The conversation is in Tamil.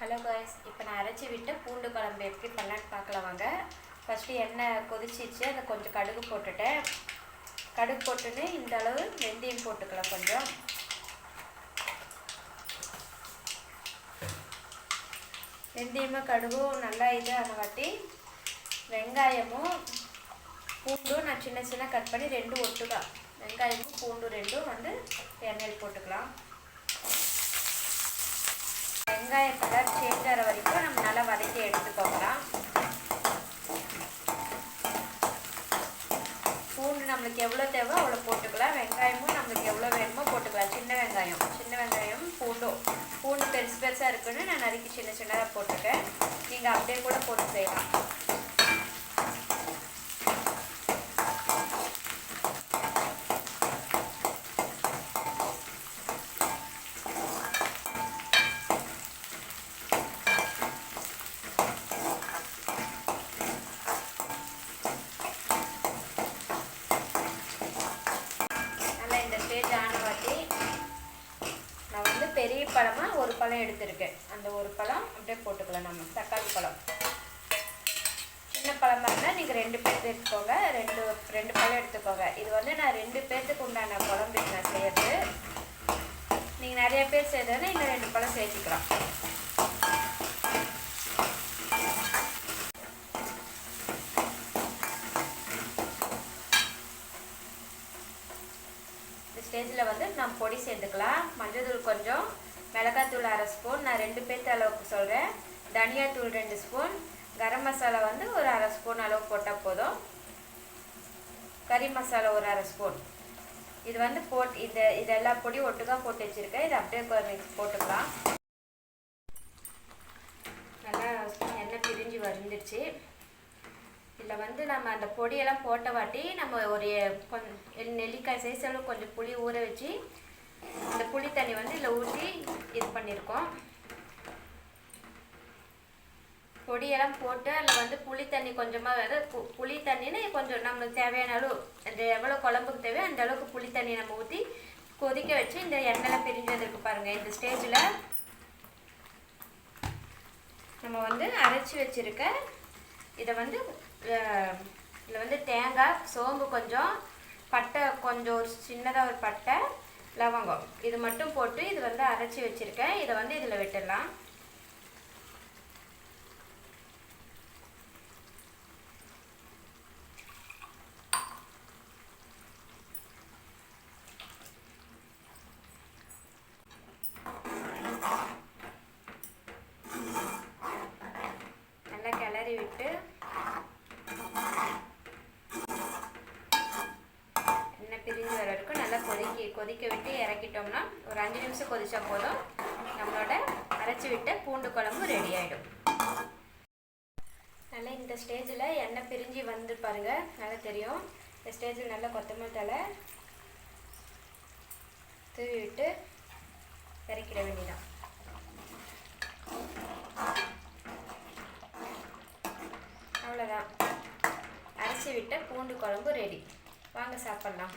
ஹலோ காய்ஸ் இப்போ நான் அரைச்சி விட்டு பூண்டு குழம்பு எப்படி பண்ணலான்னு பார்க்கலாம் வாங்க. ஃபஸ்ட்டு எண்ணெய் கொதிச்சிச்சு அதை கொஞ்சம் கடுகு போட்டுட்டேன். கடுகு போட்டுன்னு இந்த அளவு வெந்தயம் போட்டுக்கலாம் கொஞ்சம். வெந்தயமும் கடுகும் நல்லா இது வாட்டி வெங்காயமும் பூண்டும் நான் சின்ன சின்ன கட் பண்ணி ரெண்டும் ஒட்டுக்கா வெங்காயமும் பூண்டும் ரெண்டும் வந்து எண்ணெயில் போட்டுக்கலாம். வெங்காய கலர் சேஞ்ச் ஆகிற வரைக்கும் நம்ம நல்லா வதக்கி எடுத்துக்கோங்களாம் பூண்டு நம்மளுக்கு எவ்வளோ தேவை அவ்வளோ போட்டுக்கலாம். வெங்காயமும் நம்மளுக்கு எவ்வளோ வேணுமோ போட்டுக்கலாம். சின்ன வெங்காயம். சின்ன வெங்காயம் பூண்டும். பூண்டு பெருசு பெருசாக இருக்குன்னு நான் நறுக்கி சின்ன சின்னதாக போட்டுருக்கேன். நீங்கள் அப்படியே கூட போட்டு செய்யலாம். பெரிய பழமாக ஒரு பழம் எடுத்திருக்கேன். அந்த ஒரு பழம் அப்படியே போட்டுக்கலாம் நம்ம. தக்காளி பழம். சின்ன பழமாக இருந்தால் நீங்கள் ரெண்டு பேர் எடுத்துக்கோங்க. ரெண்டு ரெண்டு பழம் எடுத்துக்கோங்க. இது வந்து நான் ரெண்டு பேர்த்துக்கு உண்டான குழம்பு நான் செய்யறது. நீங்கள் நிறைய பேர் செய்ததுன்னா இன்னும் ரெண்டு பழம் சேர்த்துக்கலாம். ஸ்டேஜில் வந்து நம்ம பொடி சேர்த்துக்கலாம். மஞ்சள் தூள் கொஞ்சம் மிளகாத்தூள் அரை ஸ்பூன். நான் ரெண்டு பேர்த்து அளவுக்கு சொல்கிறேன் தனியாத்தூள் ரெண்டு ஸ்பூன். கரம் மசாலா வந்து ஒரு அரை ஸ்பூன் அளவு போட்டால் போதும். கறி மசாலா ஒரு அரை ஸ்பூன். இது வந்து போட் இது இது எல்லா பொடியும் ஒட்டுக்கா போட்டு வச்சுருக்கேன். இது அப்படியே மிக்ஸ் போட்டுக்கலாம். நல்லா எண்ணெய் பிரிஞ்சு வந்துடுச்சு இதில் வந்து நம்ம அந்த பொடியெல்லாம் போட்ட வாட்டி நம்ம ஒரு கொஞ்சம் நெல்லிக்காய் சைஸ் அளவு கொஞ்சம் புளி ஊற வச்சு அந்த புளி தண்ணி வந்து இதில் ஊற்றி இது பண்ணியிருக்கோம் பொடியெல்லாம் போட்டு அதில் வந்து புளி தண்ணி கொஞ்சமாக அதாவது புளி தண்ணின்னு கொஞ்சம் நம்மளுக்கு தேவையான அளவு அந்த எவ்வளோ குழம்புக்கு தேவையோ அந்த அளவுக்கு புளி தண்ணி நம்ம ஊற்றி கொதிக்க வச்சு இந்த எண்ணெய்லாம் பிரிஞ்சு வந்திருக்கு பாருங்கள் இந்த ஸ்டேஜில் நம்ம வந்து அரைச்சி வச்சுருக்க இதை வந்து இதில் வந்து தேங்காய் சோம்பு கொஞ்சம் பட்டை கொஞ்சம் ஒரு சின்னதாக ஒரு பட்டை லவங்கம். இது மட்டும் போட்டு இது வந்து அரைச்சி வச்சுருக்கேன். இதை வந்து இதில் விட்டுடலாம். நல்லா கிளறி விட்டு எண்ணெய் பிரிஞ்சு வர வரைக்கும் நல்லா கொதிக்க விட்டு இறக்கிட்டோம்னா ஒரு அஞ்சு நிமிஷம் கொதிச்சா போதும். நம்மளோட அரைச்சி விட்ட பூண்டு குழம்பு ரெடி ஆகிடும் நல்லா இந்த ஸ்டேஜில் எண்ணெய் பிரிஞ்சு வந்து பாருங்க. நல்லா தெரியும். இந்த ஸ்டேஜில் நல்லா கொத்தமல்லி தலை தூவி விட்டு இறக்கிட வேண்டியதான் அவ்வளோதான் அரைச்சி விட்ட பூண்டு குழம்பு ரெடி வாங்க சாப்பிட்லாம்.